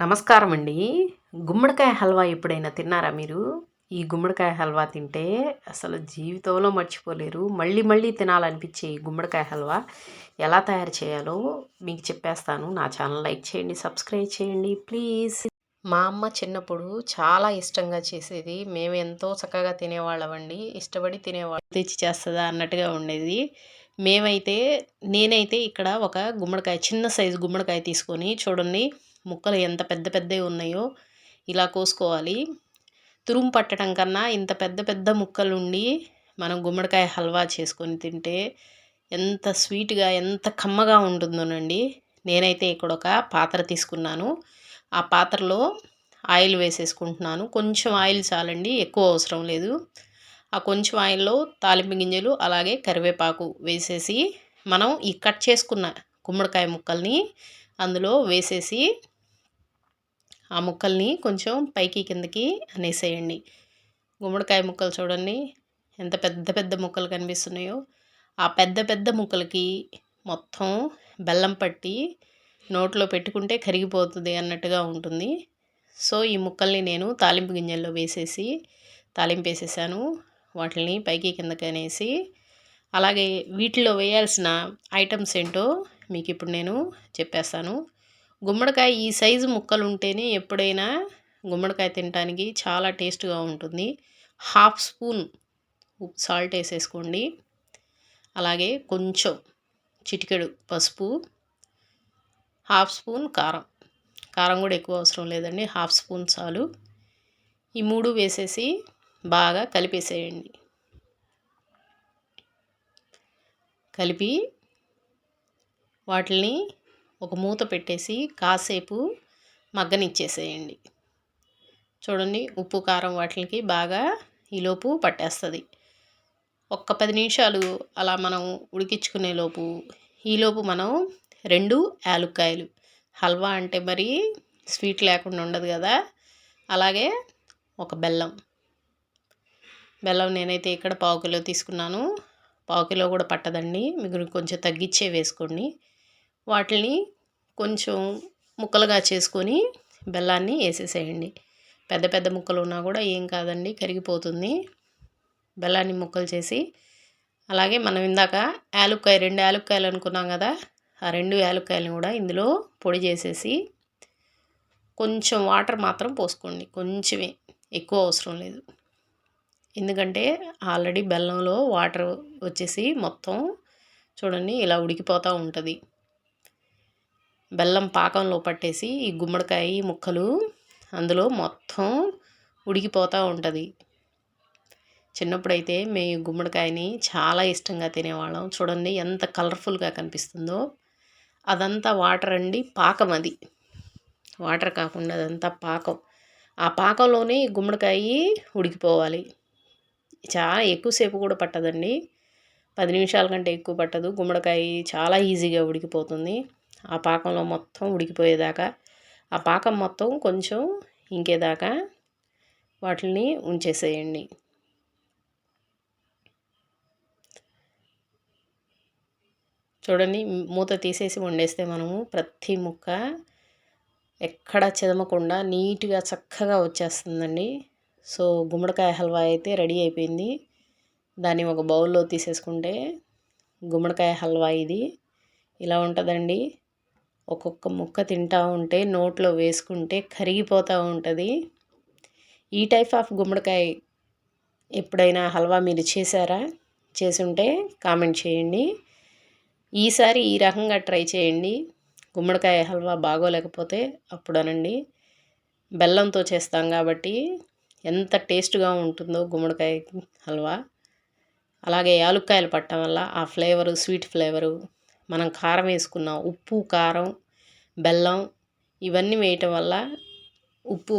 నమస్కారం అండి గుమ్మడికాయ హల్వా ఎప్పుడైనా తిన్నారా మీరు? ఈ గుమ్మడికాయ హల్వా తింటే అసలు జీవితంలో మర్చిపోలేరు. మళ్ళీ మళ్ళీ తినాలనిపించే ఈ గుమ్మడికాయ హల్వా ఎలా తయారు చేయాలో మీకు చెప్పేస్తాను. నా ఛానల్ లైక్ చేయండి సబ్స్క్రైబ్ చేయండి. ప్లీజ్. మా అమ్మ చిన్నప్పుడు చాలా ఇష్టంగా చేసేది. మేము ఎంతో చక్కగా తినేవాళ్ళమండి. ఇష్టపడి తినేవాళ్ళు. తెచ్చి చేస్తుందా అన్నట్టుగా ఉండేది. మేమైతే నేనైతే ఇక్కడ ఒక గుమ్మడికాయ చిన్న సైజు గుమ్మడికాయ తీసుకొని చూడండి ముక్కలు ఎంత పెద్ద పెద్దవి ఉన్నాయో ఇలా కోసుకోవాలి. తురుము పట్టడం కన్నా ఇంత పెద్ద పెద్ద ముక్కలు ఉండి మనం గుమ్మడికాయ హల్వా చేసుకొని తింటే ఎంత స్వీట్గా ఎంత కమ్మగా ఉంటుందోనండి. నేనైతే ఇక్కడ ఒక పాత్ర తీసుకున్నాను. ఆ పాత్రలో ఆయిల్ వేసేసుకుంటున్నాను. కొంచెం ఆయిల్ చాలండి ఎక్కువ అవసరం లేదు. ఆ కొంచెం ఆయిల్లో తాలింపు గింజలు అలాగే కరివేపాకు వేసేసి మనం ఈ కట్ చేసుకున్న గుమ్మడికాయ ముక్కల్ని అందులో వేసేసి ఆ ముక్కల్ని కొంచెం పైకి కిందకి అనేసేయండి. గుమ్మడికాయ ముక్కలు చూడండి. ఎంత పెద్ద పెద్ద ముక్కలు కనిపిస్తున్నాయో. ఆ పెద్ద పెద్ద ముక్కలకి మొత్తం బెల్లం పట్టి నోట్లో పెట్టుకుంటే కరిగిపోతుంది అన్నట్టుగా ఉంటుంది. సో ఈ ముక్కల్ని నేను తాలింపు గింజల్లో వేసేసి తాలింపు వేసేసాను. వాటిని పైకి కిందకి అనేసి. అలాగే వీటిలో వేయాల్సిన ఐటమ్స్ ఏంటో మీకు ఇప్పుడు నేను చెప్పేస్తాను. గుమ్మడికాయ ఈ సైజు ముక్కలు ఉంటేనే ఎప్పుడైనా గుమ్మడికాయ తినడానికి చాలా టేస్ట్గా ఉంటుంది. హాఫ్ స్పూన్ సాల్ట్ వేసేసుకోండి. అలాగే కొంచెం చిటికెడు పసుపు హాఫ్ స్పూన్ కారం. కారం కూడా ఎక్కువ అవసరం లేదండి. హాఫ్ స్పూన్ చాలు. ఈ మూడు వేసేసి బాగా కలిపేసేయండి. కలిపి వాటిని ఒక మూత పెట్టేసి కాసేపు మగ్గనిచ్చేసేయండి. చూడండి ఉప్పు కారం వాటికి బాగా ఈలోపు పట్టేస్తుంది. ఒక్క పది నిమిషాలు అలా మనం ఉడికించుకునే లోపు ఈలోపు మనం రెండు యాలుక్కాయలు. హల్వా అంటే మరి స్వీట్ లేకుండా ఉండదు కదా? అలాగే ఒక బెల్లం. బెల్లం నేనైతే ఇక్కడ పావు కిలో తీసుకున్నాను. పావు కిలో కూడా పట్టదండి. మీకు కొంచెం తగ్గించే వేసుకోండి. వాటిని కొంచెం ముక్కలుగా చేసుకొని బెల్లాన్ని వేసేసేయండి. పెద్ద పెద్ద ముక్కలు ఉన్నా కూడా ఏం కాదండి కరిగిపోతుంది. బెల్లాన్ని ముక్కలు చేసి అలాగే మనం ఇందాక యాలుక్కాయ రెండు యాలుక్కాయలు అనుకున్నాం కదా ఆ రెండు యాలుక్కాయలను కూడా ఇందులో పొడి చేసేసి కొంచెం వాటర్ మాత్రం పోసుకోండి. కొంచెమే ఎక్కువ అవసరం లేదు. ఎందుకంటే ఆల్రెడీ బెల్లంలో వాటర్ వచ్చేసి మొత్తం చూడండి ఇలా ఉడికిపోతూ ఉంటుంది. బెల్లం పాకంలో పట్టేసి ఈ గుమ్మడికాయ ముక్కలు అందులో మొత్తం ఉడికిపోతూ ఉంటుంది. చిన్నప్పుడైతే మేము గుమ్మడికాయని చాలా ఇష్టంగా తినేవాళ్ళం. చూడండి ఎంత కలర్ఫుల్గా కనిపిస్తుందో. అదంతా వాటర్ అండి పాకం అది. వాటర్ కాకుండా అదంతా పాకం. ఆ పాకంలోనే గుమ్మడికాయ ఉడికిపోవాలి. చాలా ఎక్కువసేపు కూడా పట్టదండి. పది నిమిషాల కంటే ఎక్కువ పట్టదు. గుమ్మడికాయ చాలా ఈజీగా ఉడికిపోతుంది. ఆ పాకంలో మొత్తం ఉడికిపోయేదాకా ఆ పాకం మొత్తం కొంచెం ఇంకేదాకా వాటిని ఉంచేసేయండి. చూడండి మూత తీసేసి వండేస్తే మనము ప్రతి ముక్క ఎక్కడ చెదమకుండా నీట్గా చక్కగా వచ్చేస్తుందండి. సో గుమ్మడికాయ హల్వా అయితే రెడీ అయిపోయింది. దాన్ని ఒక బౌల్లో తీసేసుకుంటే గుమ్మడికాయ హల్వా ఇది. ఇలా ఉంటుందండి. ఒక్కొక్క ముక్క తింటూ ఉంటే నోట్లో వేసుకుంటే కరిగిపోతూ ఉంటుంది. ఈ టైప్ ఆఫ్ గుమ్మడికాయ ఎప్పుడైనా హల్వా మీరు చేశారా? చేసుంటే కామెంట్ చేయండి. ఈసారి ఈ రకంగా ట్రై చేయండి. గుమ్మడికాయ హల్వా బాగోలేకపోతే అప్పుడు అనండి. బెల్లంతో చేస్తాం కాబట్టి ఎంత టేస్ట్గా ఉంటుందో గుమ్మడికాయ హల్వా. అలాగే యాలుక్కాయలు పట్టడం వల్ల ఆ ఫ్లేవరు స్వీట్ ఫ్లేవరు మనం కారం వేసుకున్నాం. ఉప్పు కారం బెల్లం ఇవన్నీ వేయటం వల్ల ఉప్పు